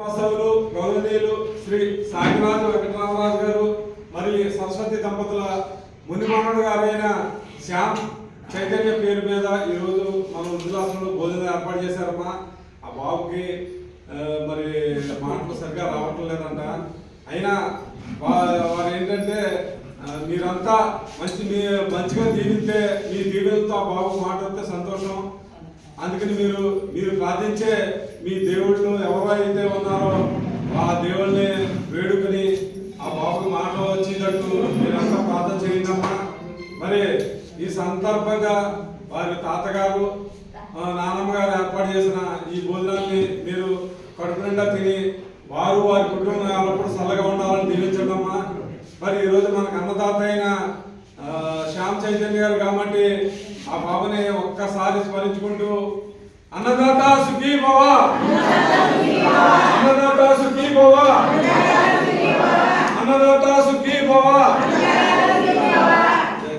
వాస్తవులు గౌరవనీయులు శ్రీ సాయిరాజు వెంకటరామరాజు గారు మరియు సరస్వతి దంపతుల మునిమానుడు గారైన శ్యామ్ చైతన్య పేరు మీద ఈరోజు మన వృద్ధులాశ్రమంలో భోజనం ఏర్పాటు చేశారమ్మా. ఆ బాబుకి మరి మాటలు సరిగ్గా రావటం లేదంట. అయినా వారు ఏంటంటే మీరంతా మంచి మీ మంచిగా దీవితే మీ దీవెలతో ఆ బాబు మాట సంతోషం. అందుకని మీరు మీరు ప్రార్థించే మీ దేవుళ్ళు ఎవరైతే ఉన్నారో ఆ దేవుళ్ళని వేడుకొని ఆ బాబుకు మాట వచ్చేటట్టు మీరంతా ప్రార్థన చేయండమ్మా మరి ఈ సందర్భంగా వారి తాతగారు నానమ్మ గారు ఏర్పాటు చేసిన ఈ భోజనాన్ని మీరు కడుపు నిండా తిని వారు వారి కుటుంబం ఎల్లప్పుడూ చల్లగా ఉండాలని దీవించండి అమ్మా. మరి ఈరోజు మనకు అన్నదాత అయిన రామ్ చైతన్య గారు కాబట్టి ఆ బాబుని ఒక్కసారి స్మరించుకుంటూ అన్నదాత సుఖీ భవ అన్నదాత సుఖీ భవ అన్నదాత సుఖీ భవ